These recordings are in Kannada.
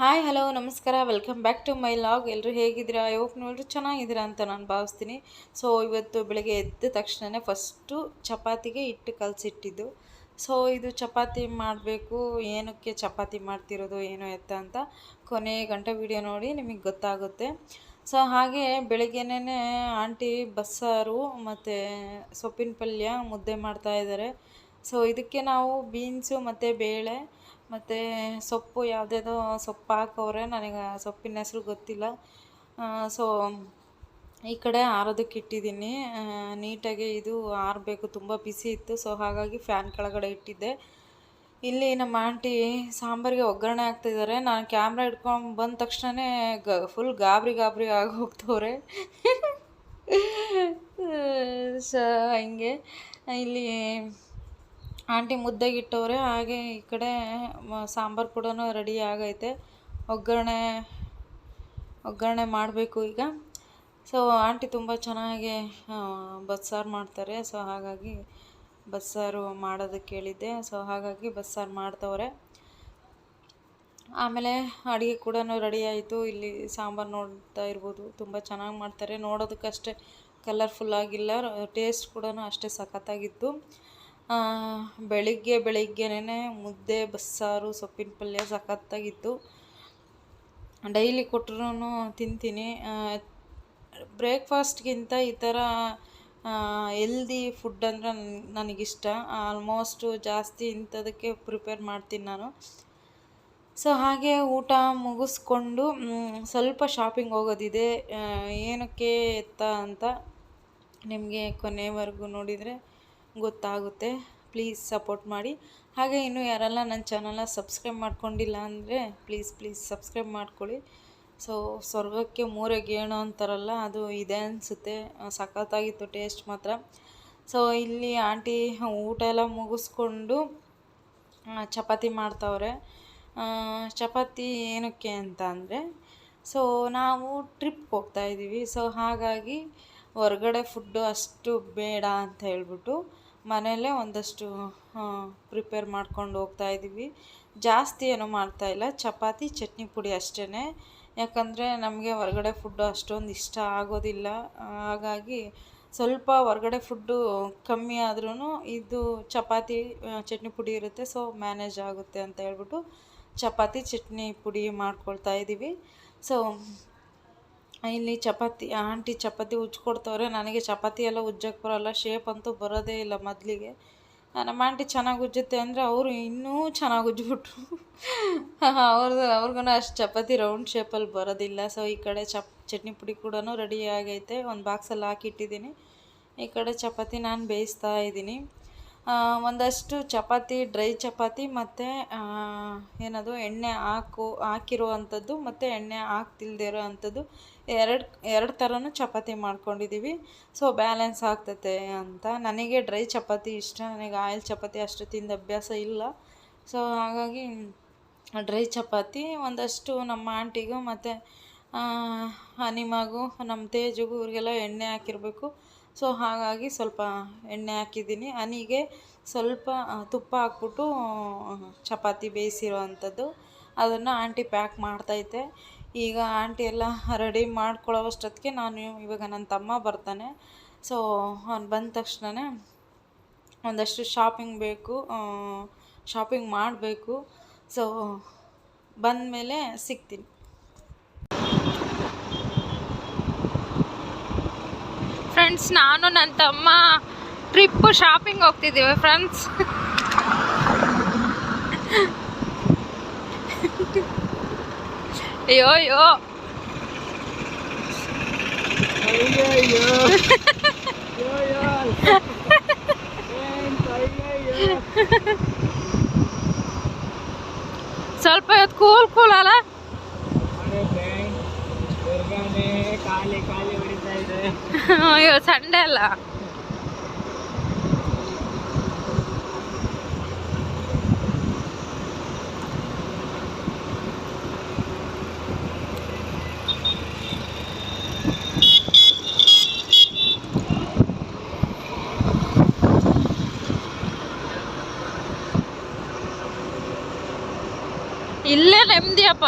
ಹಾಯ್ ಹಲೋ ನಮಸ್ಕಾರ. Welcome back to my vlog ಎಲ್ಲರೂ ಹೇಗಿದ್ದೀರಾ? ಹೋಪ್ ನೋಡ್ರಿ ಚೆನ್ನಾಗಿದ್ದೀರಾ ಅಂತ ನಾನು ಭಾವಿಸ್ತೀನಿ. ಸೊ ಇವತ್ತು ಬೆಳಗ್ಗೆ ಎದ್ದ ತಕ್ಷಣವೇ ಫಸ್ಟು ಚಪಾತಿಗೆ ಹಿಟ್ಟು ಕಲಸಿಟ್ಟಿದ್ದು. ಸೊ ಇದು ಚಪಾತಿ ಮಾಡಬೇಕು. ಏನಕ್ಕೆ ಚಪಾತಿ ಮಾಡ್ತಿರೋದು, ಏನು ಎತ್ತ ಅಂತ ಕೊನೆ ಗಂಟೆ ವಿಡಿಯೋ ನೋಡಿ ನಿಮಗೆ ಗೊತ್ತಾಗುತ್ತೆ. ಸೊ ಹಾಗೆ ಬೆಳಗ್ಗೆನೇ ಆಂಟಿ ಬಸ್ಸಾರು ಮತ್ತು ಸೊಪ್ಪಿನ ಪಲ್ಯ ಮುದ್ದೆ ಮಾಡ್ತಾ ಇದ್ದಾರೆ. ಸೊ ಇದಕ್ಕೆ ನಾವು ಬೀನ್ಸು ಮತ್ತು ಬೇಳೆ ಮತ್ತು ಸೊಪ್ಪು ಯಾವುದ್ಯಾವುದೋ ಸೊಪ್ಪು ಹಾಕವ್ರೆ, ನನಗೆ ಸೊಪ್ಪಿನ ಹೆಸರು ಗೊತ್ತಿಲ್ಲ. ಸೊ ಈ ಕಡೆ ಆರೋದಕ್ಕೆ ಇಟ್ಟಿದ್ದೀನಿ. ನೀಟಾಗಿ ಇದು ಆರಬೇಕು, ತುಂಬ ಬಿಸಿ ಇತ್ತು ಸೊ ಹಾಗಾಗಿ ಫ್ಯಾನ್ ಕೆಳಗಡೆ ಇಟ್ಟಿದ್ದೆ. ಇಲ್ಲಿ ನಮ್ಮ ಆಂಟಿ ಸಾಂಬಾರಿಗೆ ಒಗ್ಗರಣೆ ಹಾಕ್ತಿದ್ದಾರೆ. ನಾನು ಕ್ಯಾಮ್ರಾ ಇಟ್ಕೊಂಡು ಬಂದ ತಕ್ಷಣವೇ ಗ ಫುಲ್ ಗಾಬರಿ ಗಾಬರಿ ಆಗಿ ಹೋಗ್ತವ್ರೆ. ಸೊ ಹಂಗೆ. ಇಲ್ಲಿ ಆಂಟಿ ಮುದ್ದೆಗೆ ಇಟ್ಟವ್ರೆ ಹಾಗೆ ಈ ಕಡೆ ಸಾಂಬಾರು ಕೂಡ ರೆಡಿ ಆಗೈತೆ. ಒಗ್ಗರಣೆ ಒಗ್ಗರಣೆ ಮಾಡಬೇಕು ಈಗ. ಸೊ ಆಂಟಿ ತುಂಬ ಚೆನ್ನಾಗಿ ಬಸ್ಸಾರು ಮಾಡ್ತಾರೆ. ಸೊ ಹಾಗಾಗಿ ಬಸ್ಸಾರು ಮಾಡೋದಕ್ಕೆ ಹೇಳಿದ್ದೆ ಸೊ ಹಾಗಾಗಿ ಬಸ್ಸಾರು ಮಾಡ್ತವ್ರೆ. ಆಮೇಲೆ ಅಡುಗೆ ಕೂಡ ರೆಡಿ ಆಯಿತು. ಇಲ್ಲಿ ಸಾಂಬಾರು ನೋಡ್ತಾ ಇರ್ಬೋದು. ತುಂಬ ಚೆನ್ನಾಗಿ ಮಾಡ್ತಾರೆ. ನೋಡೋದಕ್ಕಷ್ಟೇ ಕಲರ್ಫುಲ್ಲಾಗಿಲ್ಲ ಟೇಸ್ಟ್ ಕೂಡ ಅಷ್ಟೇ ಸಖತ್ತಾಗಿತ್ತು. ಬೆಳಿಗ್ಗೆ ಬೆಳಿಗ್ಗೆನೇ ಮುದ್ದೆ, ಬಸ್ಸಾರು, ಸೊಪ್ಪಿನ ಪಲ್ಯ ಸಖತ್ತಾಗಿತ್ತು. ಡೈಲಿ ಕೊಟ್ರೂ ತಿಂತೀನಿ. ಬ್ರೇಕ್ಫಾಸ್ಟ್ಗಿಂತ ಈ ಥರ ಎಲ್ದಿ ಫುಡ್ ಅಂದರೆ ನನಗಿಷ್ಟ. ಆಲ್ಮೋಸ್ಟು ಜಾಸ್ತಿ ಇಂಥದಕ್ಕೆ ಪ್ರಿಪೇರ್ ಮಾಡ್ತೀನಿ ನಾನು. ಸೊ, ಹಾಗೆ ಊಟ ಮುಗಿಸ್ಕೊಂಡು ಸ್ವಲ್ಪ ಶಾಪಿಂಗ್ ಹೋಗೋದಿದೆ. ಏನಕ್ಕೆ ಎತ್ತ ಅಂತ ನಿಮಗೆ ಕೊನೆವರೆಗೂ ನೋಡಿದರೆ ಗೊತ್ತಾಗುತ್ತೆ. ಪ್ಲೀಸ್ ಸಪೋರ್ಟ್ ಮಾಡಿ. ಹಾಗೆ ಇನ್ನೂ ಯಾರೆಲ್ಲ ನನ್ನ ಚಾನಲ್ನ ಸಬ್ಸ್ಕ್ರೈಬ್ ಮಾಡ್ಕೊಂಡಿಲ್ಲ ಅಂದರೆ ಪ್ಲೀಸ್ ಪ್ಲೀಸ್ ಸಬ್ಸ್ಕ್ರೈಬ್ ಮಾಡ್ಕೊಳ್ಳಿ. ಸೊ, ಸ್ವರ್ಗಕ್ಕೆ ಮೂರೇ ಗೇಣು ಅಂತಾರಲ್ಲ, ಅದು ಇದೆ ಅನಿಸುತ್ತೆ. ಸಖತ್ತಾಗಿತ್ತು ಟೇಸ್ಟ್ ಮಾತ್ರ. ಸೊ, ಇಲ್ಲಿ ಆಂಟಿ ಊಟ ಎಲ್ಲ ಮುಗಿಸ್ಕೊಂಡು ಚಪಾತಿ ಮಾಡ್ತಾವ್ರೆ. ಚಪಾತಿ ಏನಕ್ಕೆ ಅಂತ ಅಂದರೆ, ಸೊ, ನಾವು ಟ್ರಿಪ್ ಹೋಗ್ತಾಯಿದ್ದೀವಿ ಸೊ, ಹಾಗಾಗಿ ಹೊರ್ಗಡೆ ಫುಡ್ಡು ಅಷ್ಟು ಬೇಡ ಅಂತ ಹೇಳ್ಬಿಟ್ಟು ಮನೆಯಲ್ಲೇ ಒಂದಷ್ಟು ಪ್ರಿಪೇರ್ ಮಾಡ್ಕೊಂಡು ಹೋಗ್ತಾ ಇದ್ದೀವಿ. ಜಾಸ್ತಿ ಏನೂ ಮಾಡ್ತಾಯಿಲ್ಲ ಚಪಾತಿ, ಚಟ್ನಿ ಪುಡಿ ಅಷ್ಟೇ ಯಾಕಂದರೆ ನಮಗೆ ಹೊರಗಡೆ ಫುಡ್ಡು ಅಷ್ಟೊಂದು ಇಷ್ಟ ಆಗೋದಿಲ್ಲ. ಹಾಗಾಗಿ ಸ್ವಲ್ಪ ಹೊರಗಡೆ ಫುಡ್ಡು ಕಮ್ಮಿ ಆದ್ರೂ ಇದು ಚಪಾತಿ ಚಟ್ನಿ ಪುಡಿ ಇರುತ್ತೆ. ಸೊ, ಮ್ಯಾನೇಜ್ ಆಗುತ್ತೆ ಅಂತ ಹೇಳ್ಬಿಟ್ಟು ಚಪಾತಿ, ಚಟ್ನಿ ಪುಡಿ ಮಾಡ್ಕೊಳ್ತಾ ಇದ್ದೀವಿ. ಸೊ ಇಲ್ಲಿ ಚಪಾತಿ, ಆಂಟಿ ಚಪಾತಿ ಉಜ್ಜಿಕೊಡ್ತವ್ರೆ ನನಗೆ ಚಪಾತಿ ಎಲ್ಲ ಉಜ್ಜಕ್ಕೆ ಬರೋಲ್ಲ. ಶೇಪ್ ಅಂತೂ ಬರೋದೇ ಇಲ್ಲ ಮೊದಲಿಗೆ. ನಮ್ಮ ಆಂಟಿ ಚೆನ್ನಾಗಿ ಉಜ್ಜುತ್ತೆ ಅಂದರೆ ಅವರು ಇನ್ನೂ ಚೆನ್ನಾಗಿ ಉಜ್ಜಿಬಿಟ್ರು. ಅವ್ರದ್ದು ಅವ್ರಿಗೂ ಅಷ್ಟು ಚಪಾತಿ ರೌಂಡ್ ಶೇಪಲ್ಲಿ ಬರೋದಿಲ್ಲ. ಸೊ ಈ ಕಡೆ ಚಪ್, ಚಟ್ನಿ ಪುಡಿ ಕೂಡ ರೆಡಿ ಆಗೈತೆ. ಒಂದು ಬಾಕ್ಸಲ್ಲಿ ಹಾಕಿಟ್ಟಿದ್ದೀನಿ. ಈ ಕಡೆ ಚಪಾತಿ ನಾನು ಬೇಯಿಸ್ತಾ ಇದ್ದೀನಿ. ಒಂದಷ್ಟು ಚಪಾತಿ, ಡ್ರೈ ಚಪಾತಿ ಮತ್ತು ಏನದು, ಎಣ್ಣೆ ಹಾಕು, ಹಾಕಿರುವಂಥದ್ದು ಮತ್ತು ಎಣ್ಣೆ ಹಾಕ್ತಿಲ್ದೇ ಇರೋ ಅಂಥದ್ದು ಎರಡು ಎರಡು ಥರನೂ ಚಪಾತಿ ಮಾಡ್ಕೊಂಡಿದ್ದೀವಿ. ಸೊ ಬ್ಯಾಲೆನ್ಸ್ ಆಗ್ತತೆ ಅಂತ. ನನಗೆ ಡ್ರೈ ಚಪಾತಿ ಇಷ್ಟ. ನನಗೆ ಆಯಿಲ್ ಚಪಾತಿ ಅಷ್ಟು ತಿಂದ ಅಭ್ಯಾಸ ಇಲ್ಲ. ಸೊ ಹಾಗಾಗಿ ಡ್ರೈ ಚಪಾತಿ ಒಂದಷ್ಟು ನಮ್ಮ ಆಂಟಿಗೂ ಮತ್ತು ಹನಿಮಗೂ, ನಮ್ಮ ತೇಜಿಗೂ, ಇವ್ರಿಗೆಲ್ಲ ಎಣ್ಣೆ ಹಾಕಿರಬೇಕು. ಸೊ ಹಾಗಾಗಿ ಸ್ವಲ್ಪ ಎಣ್ಣೆ ಹಾಕಿದ್ದೀನಿ. ಹನಿಗೆ ಸ್ವಲ್ಪ ತುಪ್ಪ ಹಾಕ್ಬಿಟ್ಟು ಚಪಾತಿ ಬೇಯಿಸಿರೋ ಅಂಥದ್ದು ಅದನ್ನು ಆಂಟಿ ಪ್ಯಾಕ್ ಮಾಡ್ತೈತೆ. ಈಗ ಆಂಟಿ ಎಲ್ಲ ರೆಡಿ ಮಾಡ್ಕೊಳ್ಳೋವಷ್ಟೊತ್ತಿಗೆ ನಾನು ಇವಾಗ ನನ್ನ ತಮ್ಮ ಬರ್ತಾನೆ. ಸೊ, ಅವ್ನು ಬಂದ ತಕ್ಷಣ ಒಂದಷ್ಟು ಶಾಪಿಂಗ್ ಬೇಕು ಶಾಪಿಂಗ್ ಮಾಡಬೇಕು. ಸೊ, ಬಂದಮೇಲೆ ಸಿಗ್ತೀನಿ. ಫ್ರೆಂಡ್ಸ್ ನಾನು ನನ್ನ ತಮ್ಮ ಟ್ರಿಪ್ಪು ಶಾಪಿಂಗ್ ಹೋಗ್ತಿದ್ದೀವಿ ಫ್ರೆಂಡ್ಸ್ ಅಯ್ಯೋ ಅಯ್ಯೋ. ಸ್ವಲ್ಪ ಇವತ್ತು ಕೂಲ್ ಕೂಲ್ ಅಲ್ಲ? ಅಯ್ಯೋ ಸಂಡೆ ಅಲ್ಲ ಇಲ್ಲೇ ನೆಮ್ಮದಿಯಪ್ಪ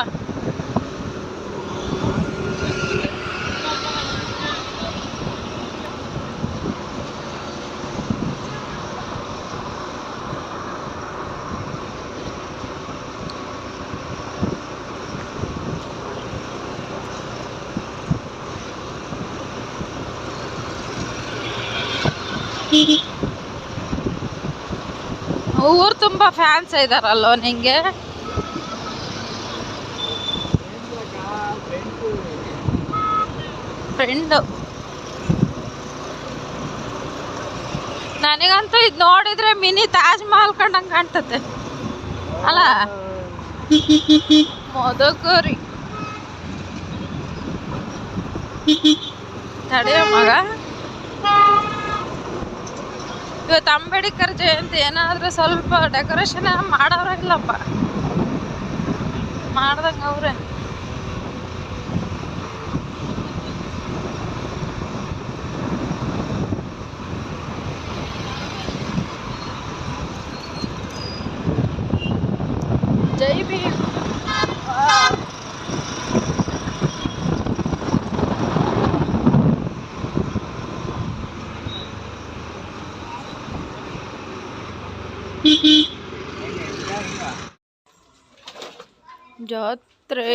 ಊರು ತುಂಬ ಫ್ಯಾನ್ಸ್ ಇದಾರಲ್ಲೋ ನಿಂಗೆ? ಫ್ರೆಂಡು ನನಗಂತೂ ಇದು ನೋಡಿದ್ರೆ ಮಿನಿ ತಾಜ್ ಮಹಲ್ ಕಂಡಂಗೆ ಕಾಣ್ತತೆ ಅಲ್ಲ? ಮೊದಕೋರಿ. ತಡೆಯೋ ಮಗ? ಇವತ್ತು ಅಂಬೇಡ್ಕರ್ ಜಯಂತಿ ಏನಾದರೂ ಸ್ವಲ್ಪ ಡೆಕೋರೇಷನ್ ಮಾಡೋರಾಗಿಲ್ಲಪ್ಪ ಮಾಡ್ದಂಗೆ ಅವ್ರೆ. ಜಾತ್ರೆ.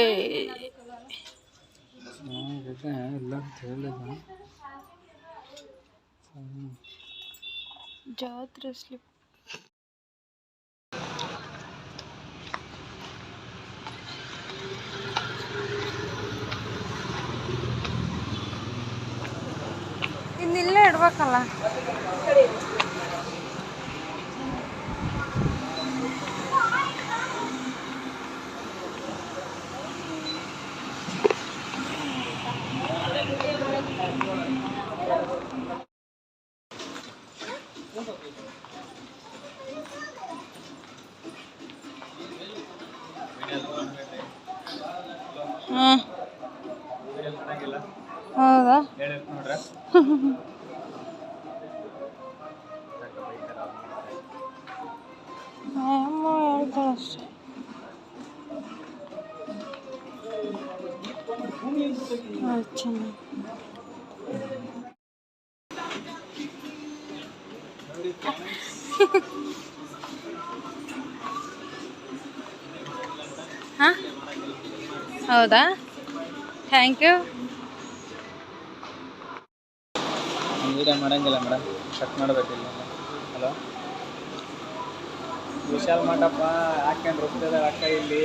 ಜಾತ್ರೆ ಸ್ಲಿಪ್ ಇನ್ನಿಲ್ಲೇ ಇಡ್ಬೇಕಲ್ಲ ಹಾಂ ಹೌದಾ ಅಮ್ಮ ಹೇಳ್ತಾಳೆ ಅಷ್ಟೇ ಹಾಂ? ಹೌದಾ? ಥ್ಯಾಂಕ್ ಯು ವಿಡಿಯೋ ಮಾಡಂಗಿಲ್ಲ ಮೇಡಮ್. ಕಟ್ ಮಾಡಬೇಕಿಲ್ಲ. ಹಲೋ ವಿಶಾಲ್ ಮಾಡಪ್ಪ ಹಾಕೊಂಡ್ ರುಬ್ತದ ಅಕ್ಕ ಇಲ್ಲಿ.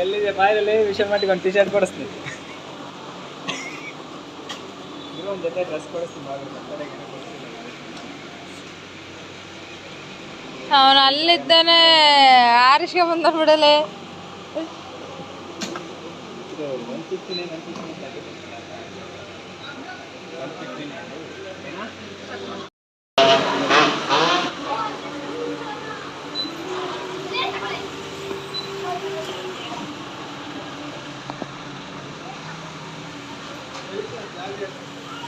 ಎಲ್ಲಿದೆ? ಬಾಯಲ್ಲಿ ವಿಶಾಲ್ ಮಾಡಿಗೆ ಒಂದು ಟಿ ಶರ್ಟ್ ಕೊಡಿಸ್ತೀನಿ. ಒಂದು ಜೊತೆ ಡ್ರೆಸ್ ಕೊಡಿಸ್ತೀನಿ. ಬಾಗಿಲು ಬರ್ತಡೆಗೆ ಏನೋ ಕೊಡ್ತೀನಿ. ಅವನು ಅಲ್ಲಿದ್ದಾನೆ. ಆರಿಸ್ಕೆ ಬಂದ ಬಿಡಲೆ. Thank ಒನ್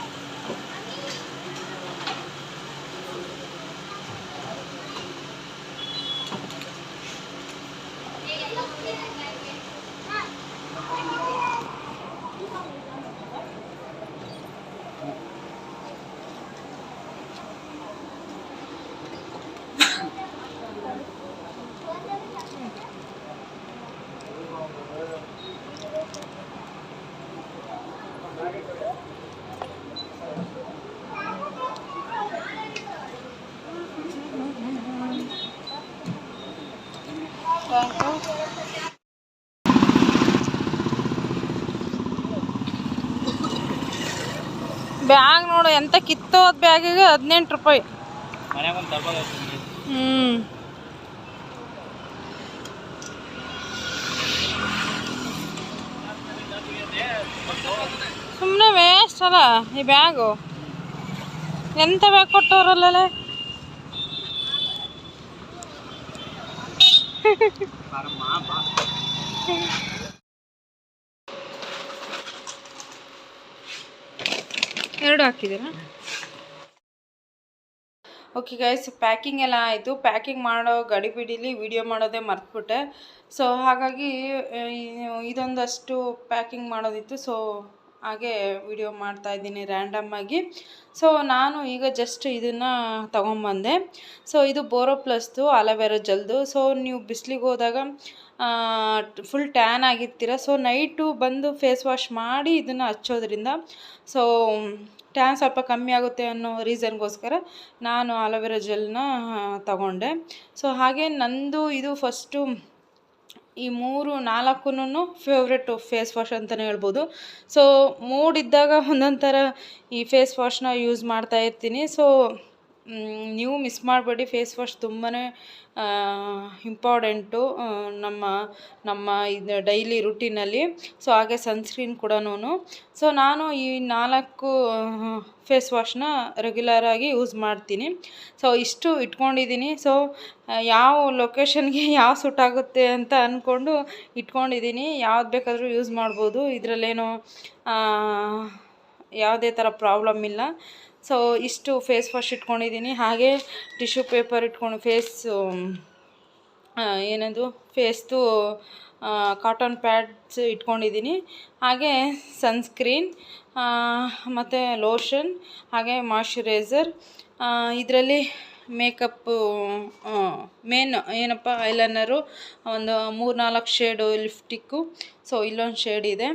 ಎಂತ ಕಿತ್ತೋದ ಬ್ಯಾಗಿಗೆ ಹದಿನೆಂಟು ರೂಪಾಯಿ. ಹ್ಞೂ ಸುಮ್ಮನೆ ವೇಸ್ಟ್ ಅಲ್ಲ ಈ ಬ್ಯಾಗು. ಎಂತ ಬ್ಯಾಗ್ ಕೊಟ್ಟವ್ರಲ್ಲ ಎರಡು ಹಾಕಿದ್ದೀರಾ? ಓಕೆ ಗೈಸ್ ಪ್ಯಾಕಿಂಗ್ ಎಲ್ಲ ಆಯಿತು. ಪ್ಯಾಕಿಂಗ್ ಮಾಡೋ ಗಡಿಬಿಡಿಲಿ ವಿಡಿಯೋ ಮಾಡೋದೇ ಮರ್ತ್ಬಿಟ್ಟೆ. ಸೊ ಹಾಗಾಗಿ ಇದೊಂದಷ್ಟು ಪ್ಯಾಕಿಂಗ್ ಮಾಡೋದಿತ್ತು. ಸೊ ಹಾಗೆ ವಿಡಿಯೋ ಮಾಡ್ತಾ ಇದ್ದೀನಿ ರ್ಯಾಂಡಮ್ಮಾಗಿ ಸೊ ನಾನು ಈಗ ಜಸ್ಟ್ ಇದನ್ನು ತೊಗೊಂಬಂದೆ. ಸೊ ಇದು ಬೋರೋ ಪ್ಲಸ್ದು ಅಲವೆರಾ ಜಲ್ದು ಸೊ ನೀವು ಬಿಸಿಲಿಗೆ ಹೋದಾಗ ಫುಲ್ ಟ್ಯಾನ್ ಆಗಿರ್ತೀರ. ಸೊ ನೈಟು ಬಂದು ಫೇಸ್ ವಾಶ್ ಮಾಡಿ ಇದನ್ನು ಹಚ್ಚೋದ್ರಿಂದ. ಸೊ ಟ್ಯಾನ್ ಸ್ವಲ್ಪ ಕಮ್ಮಿ ಆಗುತ್ತೆ ಅನ್ನೋ ರೀಸನ್ಗೋಸ್ಕರ ನಾನು ಆಲೋವೆರಾ ಜೆಲ್ನ ತಗೊಂಡೆ. ಸೊ ಹಾಗೆ ನಂದು ಇದು ಫಸ್ಟು ಈ ಮೂರು ನಾಲ್ಕು ಫೇವ್ರೆಟ್ ಫೇಸ್ ವಾಶ್ ಅಂತಲೇ ಹೇಳ್ಬೋದು. ಸೊ ಮೂಡಿದ್ದಾಗ ಒಂದೊಂದು ಥರ ಈ ಫೇಸ್ ವಾಶ್ನ ಯೂಸ್ ಮಾಡ್ತಾ ಇರ್ತೀನಿ. ಸೊ ನೀವು ಮಿಸ್ ಮಾಡಬೇಡಿ. ಫೇಸ್ ವಾಶ್ ತುಂಬಾ ಇಂಪಾರ್ಟೆಂಟು ನಮ್ಮ ನಮ್ಮ ಇದು ಡೈಲಿ ರುಟೀನಲ್ಲಿ ಸೊ ಹಾಗೆ ಸನ್ಸ್ಕ್ರೀನ್ ಕೂಡ ಸೊ ನಾನು ಈ ನಾಲ್ಕು ಫೇಸ್ ವಾಶ್ನ ರೆಗ್ಯುಲರಾಗಿ ಯೂಸ್ ಮಾಡ್ತೀನಿ. ಸೊ ಇಷ್ಟು ಇಟ್ಕೊಂಡಿದ್ದೀನಿ. ಸೊ ಯಾವ ಲೊಕೇಶನ್ಗೆ ಯಾವ ಸೂಟ್ ಆಗುತ್ತೆ ಅಂತ ಅಂದ್ಕೊಂಡು ಇಟ್ಕೊಂಡಿದ್ದೀನಿ. ಯಾವ್ದು ಬೇಕಾದರೂ ಯೂಸ್ ಮಾಡ್ಬೋದು. ಇದರಲ್ಲೇನು ಯಾವುದೇ ಥರ ಪ್ರಾಬ್ಲಮ್ ಇಲ್ಲ. ಸೊ ಇಷ್ಟು ಫೇಸ್ ವಾಶ್ ಇಟ್ಕೊಂಡಿದ್ದೀನಿ ಹಾಗೆ ಟಿಶ್ಯೂ ಪೇಪರ್ ಇಟ್ಕೊಂಡು ಫೇಸು ಏನದು ಫೇಸ್ದು ಕಾಟನ್ ಪ್ಯಾಡ್ಸ್ ಇಟ್ಕೊಂಡಿದ್ದೀನಿ ಹಾಗೆ ಸನ್ಸ್ಕ್ರೀನ್ ಮತ್ತು ಲೋಷನ್ ಹಾಗೆ ಮಾಯ್ಶ್ಚರೈಸರ್ ಇದರಲ್ಲಿ ಮೇಕಪ್ಪು ಮೇನ್ ಏನಪ್ಪ ಐಲೈನರು ಒಂದು ಮೂರು ನಾಲ್ಕು ಶೇಡು ಲಿಫ್ಟಿಕ್ಕು ಸೊ ಇಲ್ಲೊಂದು ಶೇಡ್ ಇದೆ.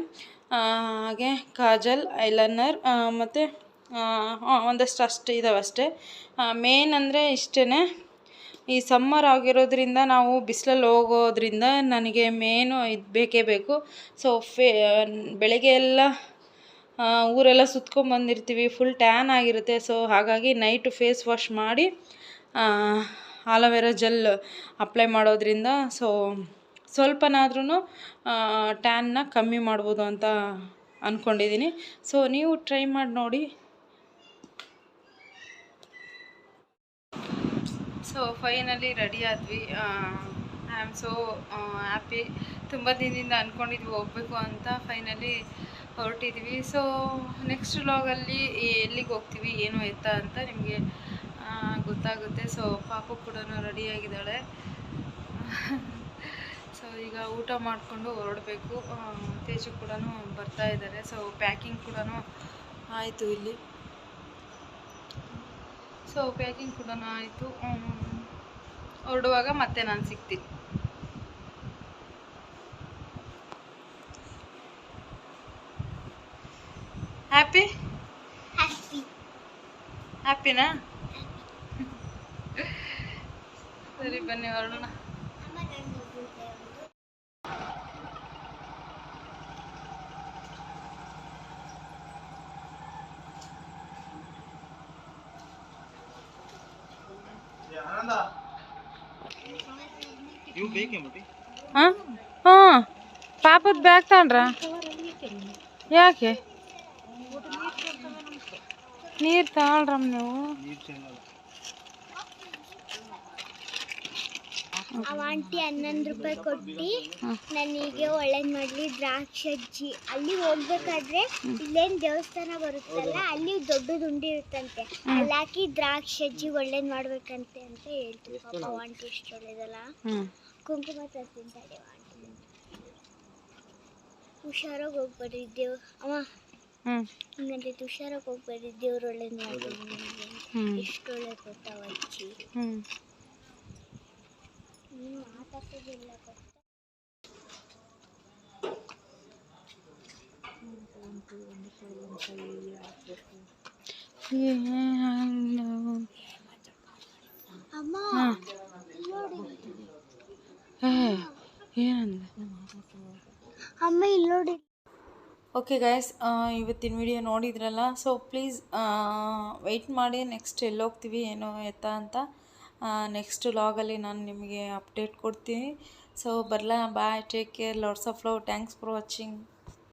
ಹಾಗೆ ಕಾಜಲ್ ಐಲೈನರ್ ಮತ್ತು ಒಂದಷ್ಟು ಅಷ್ಟು ಇದಾವೆ ಅಷ್ಟೇ. ಮೇನ್ ಅಂದರೆ ಇಷ್ಟೇ ಈ ಸಮ್ಮರ್ ಆಗಿರೋದ್ರಿಂದ ನಾವು ಬಿಸಿಲಲ್ಲಿ ಹೋಗೋದ್ರಿಂದ ನನಗೆ ಮೇನು ಇದು ಬೇಕೇ ಬೇಕು. ಸೊ ಫೇ, ಬೆಳಗ್ಗೆ ಎಲ್ಲ ಊರೆಲ್ಲ ಸುತ್ಕೊಂಡ್ಬಂದಿರ್ತೀವಿ ಫುಲ್ ಟ್ಯಾನ್ ಆಗಿರುತ್ತೆ. ಸೊ ಹಾಗಾಗಿ ನೈಟು ಫೇಸ್ ವಾಶ್ ಮಾಡಿ ಆಲೋವೆರಾ ಜೆಲ್ ಅಪ್ಲೈ ಮಾಡೋದ್ರಿಂದ ಸೊ ಸ್ವಲ್ಪನಾದ್ರೂ ಟ್ಯಾನ್ನ ಕಮ್ಮಿ ಮಾಡ್ಬೋದು ಅಂತ ಅಂದ್ಕೊಂಡಿದ್ದೀನಿ ಸೊ ನೀವು ಟ್ರೈ ಮಾಡಿ ನೋಡಿ. ಸೊ ಫೈನಲಿ ರೆಡಿ ಆದ್ವಿ. ಐ ಆಮ್ ಸೋ ಹ್ಯಾಪಿ ತುಂಬ ದಿನದಿಂದ ಅಂದ್ಕೊಂಡಿದ್ವಿ ಹೋಗ್ಬೇಕು ಅಂತ. ಫೈನಲಿ ಹೊರಟಿದ್ವಿ. ಸೊ ನೆಕ್ಸ್ಟ್ ವ್ಲಾಗಲ್ಲಿ ಎಲ್ಲಿಗೆ ಹೋಗ್ತೀವಿ, ಏನು ಎತ್ತ ಅಂತ ನಿಮಗೆ ಗೊತ್ತಾಗುತ್ತೆ. ಸೊ ಪಾಪು ಕೂಡ ರೆಡಿಯಾಗಿದ್ದಾಳೆ ಸೊ ಈಗ ಊಟ ಮಾಡಿಕೊಂಡು ಹೊರಡಬೇಕು. ತೇಜು ಕೂಡ ಬರ್ತಾ ಇದ್ದಾರೆ. ಸೊ ಪ್ಯಾಕಿಂಗ್ ಕೂಡ ಆಯಿತು ಇಲ್ಲಿ. ಸೊ ಪ್ಯಾಕಿಂಗ್ ಕೂಡ ಆಯಿತು ಹೊರಡುವಾಗ ಮತ್ತೆ ನಾನು ಸಿಗ್ತೀನಿ. ಹ್ಯಾಪಿ ಹ್ಯಾಪಿನಾ ಸರಿ ಬನ್ನಿ ಹೊರಡೋಣ. ಪಾಪದ ಬ್ಯಾಗ್ ತಗೊಂಡ್ರ ಯಾಕೆ ನೀರು ತಗೊಳ್ರಮ್ಮ ನೀವು ಅವ ಆಂಟಿ ಹನ್ನೊಂದು ರೂಪಾಯಿ ಕೊಟ್ಟು ನನಗೆ ಒಳ್ಳೇದ್ ಮಾಡ್ಲಿ ದ್ರಾಕ್ಷಜ್ಜಿ ಅಲ್ಲಿ ಹೋಗ್ಬೇಕಾದ್ರೆ ಇಲ್ಲೇನ್ ದೇವಸ್ಥಾನ ಬರುತ್ತಲ್ಲ ಅಲ್ಲಿ ದೊಡ್ಡದು ಉಂಡಿ ಇರುತ್ತಂತೆ. ಅಲ್ಲಿ ಹಾಕಿ ದ್ರಾಕ್ಷಜ್ಜಿ ಒಳ್ಳೇದ್ ಮಾಡ್ಬೇಕಂತೆ ಅಂತ ಹೇಳ್ತೀವಿ ಪಾಪ ಅವ ಆಂಟಿ ಎಷ್ಟು ಒಳ್ಳೇದಲ್ಲ. ಕುಂಕುಮ ತರ್ತೀನಿ ತಡಿ ಆಂಟಿ. ಹುಷಾರಾಗಿ ಹೋಗ್ಬೇಡ್ರಿ ದೇವ್ ಅವ. ಹ್ಞೂ ಹಿಂಗಂತ ಹುಷಾರಾಗಿ ಹೋಗ್ಬೇಡ್ರಿ ದೇವ್ರು ಒಳ್ಳೇದ್ ಹ್ಞೂ ಎಷ್ಟು ಒಳ್ಳೇದು ಗೊತ್ತಾವ ಅಜ್ಜಿ. ಅಮ್ಮ ಅಮ್ಮ ಇಲ್ಲಿ ನೋಡಿ ಓಕೆ ಗೈಸ್ ಇವತ್ತಿನ ವಿಡಿಯೋ ನೋಡಿದ್ರಲ್ಲ ಸೊ ಪ್ಲೀಸ್ ವೆಯ್ಟ್ ಮಾಡಿ ನೆಕ್ಸ್ಟ್ ಎಲ್ಲೋಗ್ತೀವಿ, ಏನೋ ಎತ್ತ ಅಂತ. ನೆಕ್ಸ್ಟ್ ಲಾಗಲ್ಲಿ ನಾನು ನಿಮಗೆ ಅಪ್ಡೇಟ್ ಕೊಡ್ತೀನಿ. ಸೊ ಬರಲಾ bye take care lots of love thanks for watching